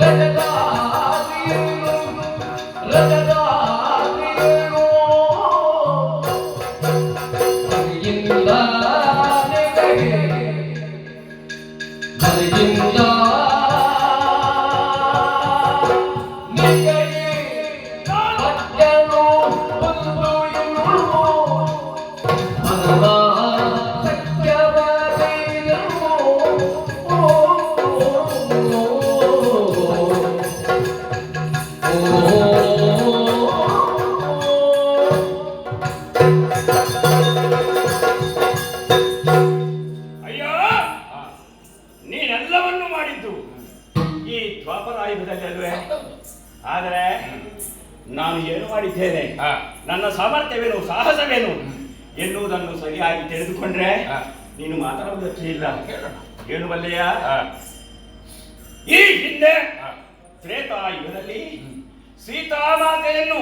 la la la ಈ ದ್ವಾಪರಾಯುಗದಲ್ಲಿ ಅಲ್ವೇ ಆದರೆ ನಾನು ಏನು ಮಾಡಿದ್ದೇನೆ. ನನ್ನ ಸಾಮರ್ಥ್ಯವೇನು ಸಾಹಸವೇನು ಎನ್ನುವುದನ್ನು ಸರಿಯಾಗಿ ತಿಳಿದುಕೊಂಡ್ರೆ. ನೀನು ಮಾತಾಡುವುದಕ್ಕೆ ಇಲ್ಲ ಕೇಳೋಣ. ಏನು ಬಲ್ಲೆಯ ಹಾ. ಈ ಹಿಂದೆ ಹಾ. ತ್ರೇತಾಯುಗದಲ್ಲಿ ಸೀತಾಮಾತೆಯನ್ನು.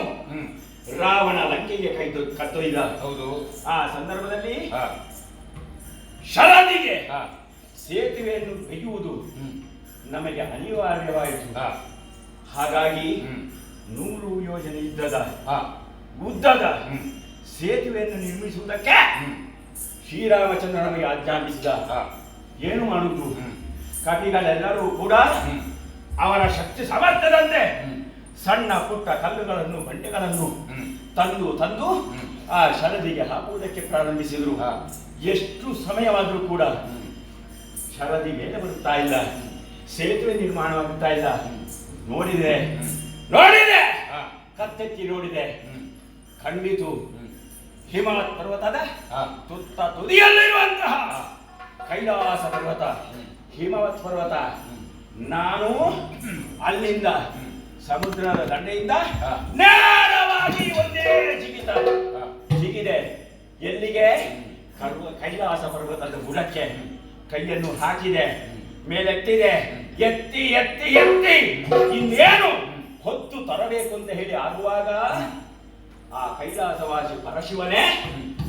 ರಾವಣ ಲಂಕೆಗೆ ಕೈದು ಕತ್ತೊಯ್ದ ಹೌದು ಆ ಸಂದರ್ಭದಲ್ಲಿ. ಶರದಿಗೆ. ಸೇತುವೆಯನ್ನು ತೆಗೆಯುವುದು ಹ್ಮ್. ನಮಗೆ ಅನಿವಾರ್ಯವಾಯಿತು. ಹಾಗಾಗಿ. ನೂರು ಯೋಜನೆ ಇದ್ದದ. ಉದ್ದದ. ಸೇತುವೆಯನ್ನು ನಿರ್ಮಿಸುವುದಕ್ಕೆ. ಶ್ರೀರಾಮಚಂದ್ರ ನಮಗೆ ಆಜ್ಞಾಪಿಸಿದ ಏನು ಮಾಡುವುದು ಕವಿಗಳೆಲ್ಲರೂ ಕೂಡ. ಅವರ ಶಕ್ತಿ ಸಮರ್ಥದಂತೆ. ಸಣ್ಣ ಪುಟ್ಟ ಕಲ್ಲುಗಳನ್ನು ಬಂಡೆಗಳನ್ನು ತಂದು ತಂದು ಆ ಶರದಿಗೆ ಹಾಕುವುದಕ್ಕೆ ಪ್ರಾರಂಭಿಸಿದರು ಎಷ್ಟು ಸಮಯವಾದರೂ ಕೂಡ ಶರದಿ ಮೇಲೆ ಬರುತ್ತಾ ಇಲ್ಲ ಸೇತುವೆ ನಿರ್ಮಾಣವಾಗುತ್ತಾ ಇಲ್ಲ. ನೋಡಿದೆ. ನೋಡಿದೆ. ಕತ್ತೆತ್ತಿ ನೋಡಿದೆ. ಖಂಡಿತು ಹಿಮಾಲಯ ಪರ್ವತದ. ತುತ್ತ ತುದಿಯಲ್ಲಿರುವಂತಹ ಕೈಲಾಸ ಪರ್ವತ ಹಿಮವತ್ ಪರ್ವತ. ನಾನು ಅಲ್ಲಿಂದ ಸಮುದ್ರದ ದಂಡೆಯಿಂದ. ನೇರವಾಗಿ ಒಂದೇ ಜಿಗಿತ. ಜಿಗಿದೆ. ಎಲ್ಲಿಗೆ? ಕೈಲಾಸ ಪರ್ವತದ ಬುಡಕ್ಕೆ ಕೈಯನ್ನು ಹಾಕಿದೆ. ಮೇಲೆತ್ತಿದೆ ಎತ್ತಿ ಎತ್ತಿ ಎತ್ತಿ ಇನ್ನೇನು ಹೊತ್ತು ತರಬೇಕು ಅಂತ ಹೇಳಿ ಆಗುವಾಗ ಆ ಕೈಲಾಸವಾಸಿ ಪರಶಿವನೇ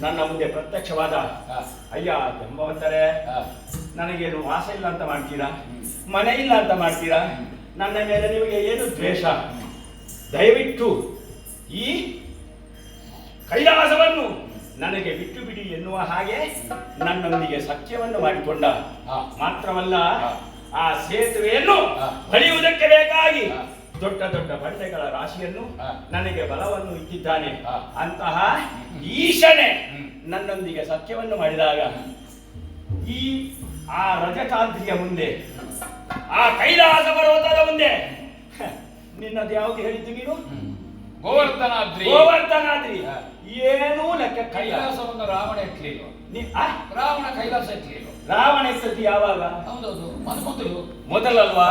ನನ್ನ ಮುಂದೆ ಪ್ರತ್ಯಕ್ಷವಾದ. ಅಯ್ಯ ಎಂಬವಂತರೇ. ನನಗೇನು ವಾಸ ಇಲ್ಲ ಅಂತ ಮಾಡ್ತೀರಾ ಮನೆ ಇಲ್ಲ ಅಂತ ಮಾಡ್ತೀರಾ ನನ್ನ ಮೇಲೆ ನಿಮಗೆ ಏನು ದ್ವೇಷ ದಯವಿಟ್ಟು ಈ ಕೈಲಾಸವನ್ನು ನನಗೆ ಬಿಟ್ಟು ಬಿಡಿ ಎನ್ನುವ ಹಾಗೆ ನನ್ನೊಂದಿಗೆ ಸತ್ಯವನ್ನು ಮಾಡಿಕೊಂಡ. ಮಾತ್ರವಲ್ಲ ಆ ಸೇತುವೆಯನ್ನು. ಬಳಿಯುವುದಕ್ಕೆ ಬೇಕಾಗಿ ದೊಡ್ಡ ದೊಡ್ಡ ಬಂಡೆಗಳ ರಾಶಿಯನ್ನು ನನಗೆ ಬಲವನ್ನು ಇಟ್ಟಿದ್ದಾನೆ. ಅಂತಹ ಈಶನೆ ನನ್ನೊಂದಿಗೆ ಸತ್ಯವನ್ನು ಮಾಡಿದಾಗ ಈ ಆ ರಜತಾದ್ರಿಯ ಮುಂದೆ ಆ ಕೈಲಾಸ ಪರ್ವತದ ಮುಂದೆ ನಿನ್ನದು ಯಾವುದು ಹೇಳಿದ್ದು ನೀನು. ಗೋವರ್ಧನಾದ್ರಿ ಗೋವರ್ಧನಾದ್ರಿ. ಏನೂ ಲೆಕ್ಕ ಕೈಲಾಸ ಒಂದು ರಾವಣ ಎತ್ತಲಿಲ್ಲ. ನೀ- ಆ? ರಾವಣ ಕೈಲಾಸ ಎತ್ತಲಿಲ್ಲ. ರಾವಣ ಎತ್ತದ್ದು ಯಾವಾಗ? ಹೌದೌದು ಮೊದಲು ಮೊದಲಲ್ವಾ.